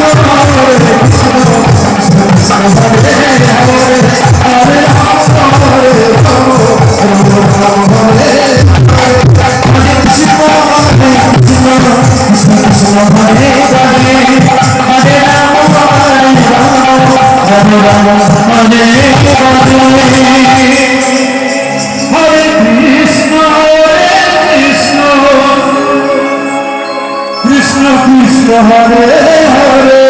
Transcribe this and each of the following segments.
Hare Krishna Hare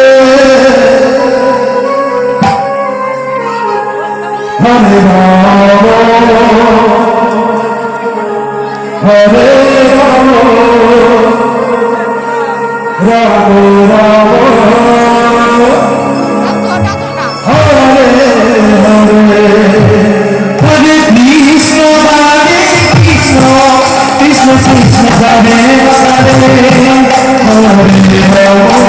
Krishna Krishna. Krishna